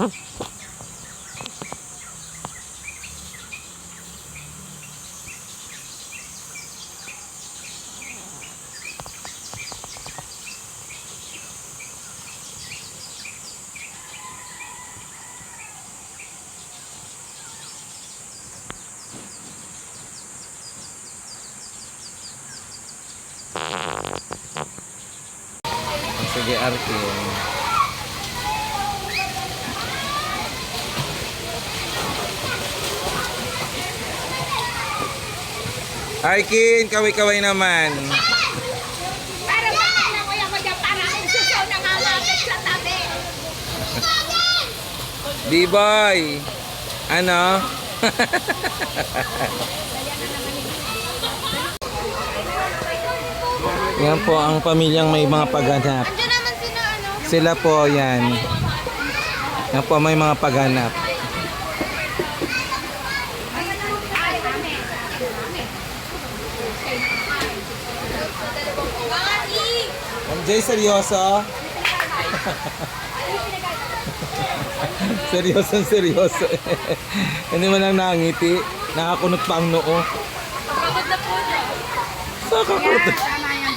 Sige, Arkin. Arkin, kaway-kaway naman. Para bakit na kuya ko dyan, para akong susaw na ngalapit sa tabi. B-boy. Ano? yan po ang pamilyang may mga paghanap. Ano? Sila po yan. Yan po may mga paghanap. Jay, seryoso? seryoso, seryoso. Hindi mo lang nangiti. Nakakunot pa ang noo. Pagod na po siya. Nakakarating.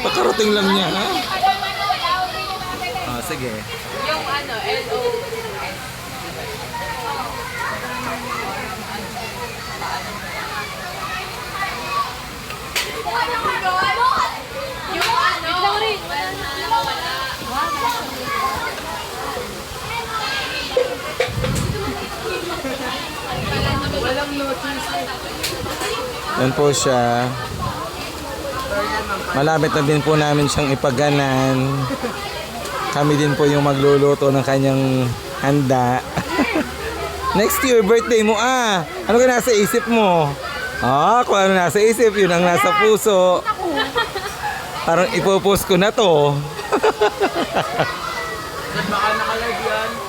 Pakarating lang niya, ha? Ah, sige. Yung ano, L-O. Yung ano, Yan po siya. Malapit na din po namin siyang ipaganan. Kami din po yung magluluto ng kanyang handa. Next year, birthday mo ah. Ano ka nasa isip mo? Ah, kung ano nasa isip, yun ang nasa puso. Parang ipopost ko na to.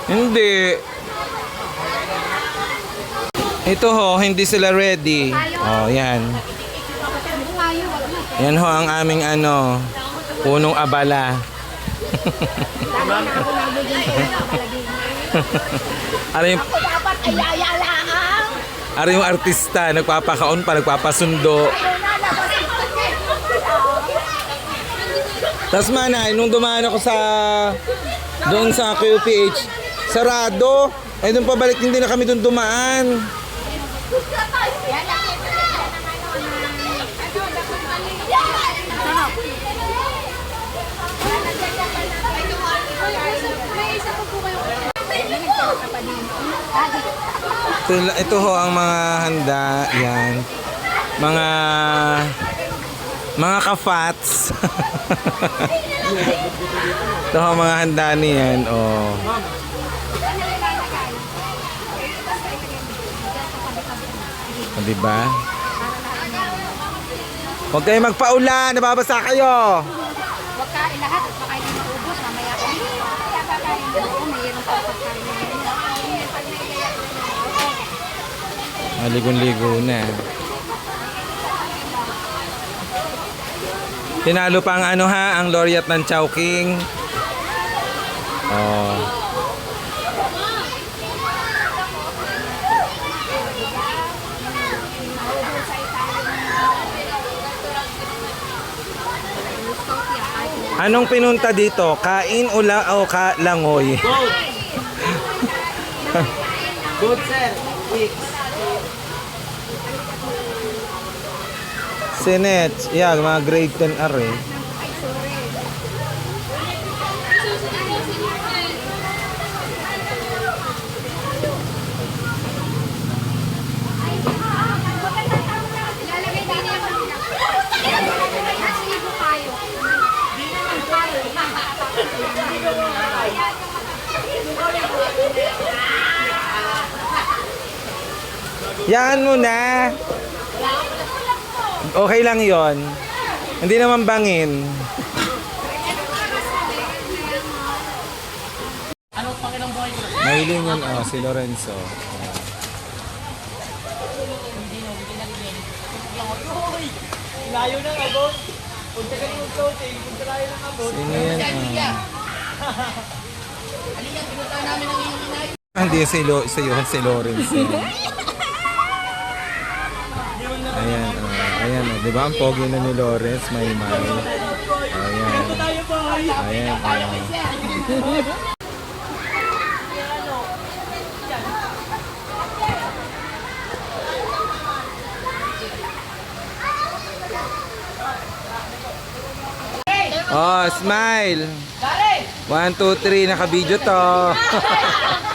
Hindi. Ito ho, hindi sila ready. Oh, yan. Yan ho ang aming ano, punong abala. ano yung, ano yung artista, nagpapakaon pa, nagpapasundo. Tapos manay, nung dumaan ako sa, doon sa QPH, sarado. Ay, doon pabalik, hindi na kami doon dumaan. Ito, ito ho ang mga handa, yan. Mga mga ka-fats. ito ho ang mga handa niyan, oh. O, diba? Huwag kayo magpaulan, nababasa kayo. Huwag kain lahat at baka hindi maubos. Mamaya ko. Kaya kakain ko. Mayroon pa pagkain. Maligon-ligo na. Tinalo pa ang ano ha, ang laureate ng Chowking. Oh. Anong pinunta dito? Kain o, la o ka langoy? Good sir. Weeks. Sinet, yeah, mga grade 10 are. eh. Yan mo na. Okay lang yon. Hindi naman bangin. Mahiling yun, oh, si Lorenzo. Layo na abon. Punta ka ng floating. Punta tayo ng abon. Sino yan? ah? Hindi din si, Lo, si Johan si Lawrence. Ayan, oh, ayan, oh, di ba? Ang pogi na ni Lawrence, may may. Ayan. Ayan, oh. Oh, smile. One, two, three, nakabidyo to.